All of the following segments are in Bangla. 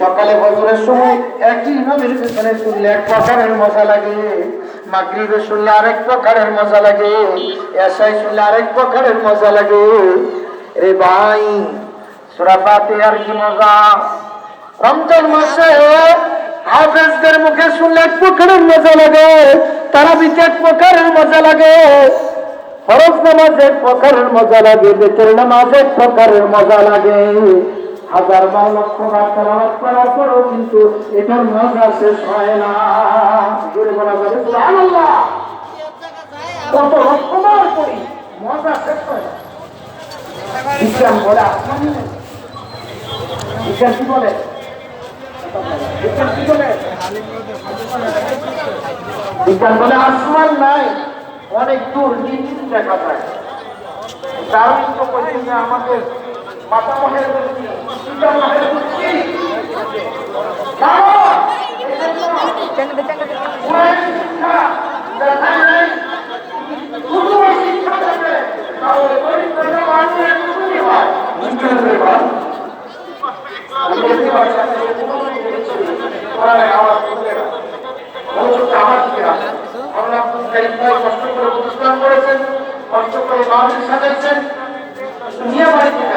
সকালে বছরের সময় একই নবীর শুনলে এক প্রকারের মজা লাগে। মাগরিবে শুনলে আরেক প্রকারের মজা লাগে। এসাই শুনলে আরেক প্রকারের মজা লাগে। রে ভাই আর কি মজা? মাসে মুখে শুনলে এক প্রকারের মজা লাগে। তারা বিতে এক প্রকারের মজা লাগে। ফরজ নামাজ এক প্রকারের মজা লাগে। বেতের নামাজ এক প্রকারের মজা লাগে। হাজার বার লক্ষ বার তেলাওয়াত করার পরেও কিন্তু এটার মজা শেষ হয় না। কত লক্ষ করি, মজা শেষ হয় না। বিজ্ঞান বলে। কি বলে? বলে? নাই, অনেক দূর দেখা যায়। দারুণ তো কইছে যে আমাদের, মাতামহের কষ্ট করে মাহফিল সাজাইছেন। দুনিয়া বাড়ি থেকে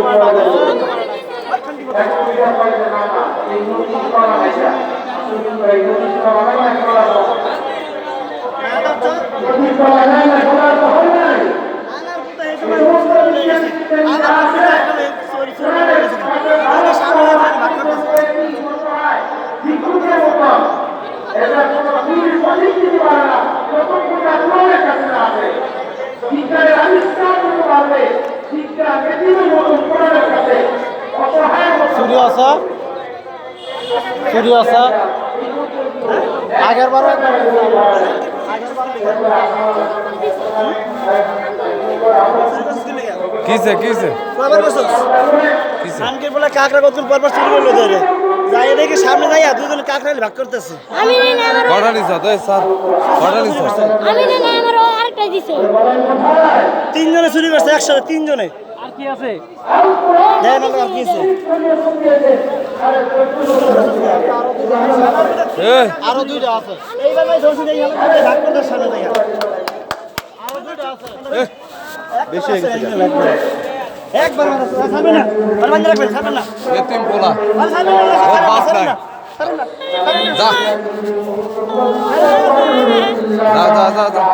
এটা মূল আহ, এটা না, আসমান নাই। আল্লাহ বলে, সাকার আসমান। কেন নাই? এই যে পুরো এটা কোনো ভুল সঠিক দিতে পারে না যতক্ষণ না কোরআনের কাছে না আসে বিজ্ঞানের আবিষ্কার করতে পারবে বিজ্ঞান পৃথিবীর মতন কোরআনের কাছে অসহায় আছে? স্টুডিও আছে? আগের বারও কিসে কিসে? আনকে বলে কাকড়া কত পরপর চুরি করল ধরে। যাই দেখি সামনে যাইয়া দুজন কাকড়া ভাগ করতেছে। আমি না আমার কটা নিছ তো স্যার। কটা নিছ আমি না আমার আরেকটা দিছে। তিনজনে চুরি করছে একসাথে তিনজনে। কি আছে? আর দুইটা আছে। বেশি একবার সামনে না। আর বান্ধা রাখবেন সামনে না। এতিম পোলা। সামনে না ও বাপ যা যা যা যা।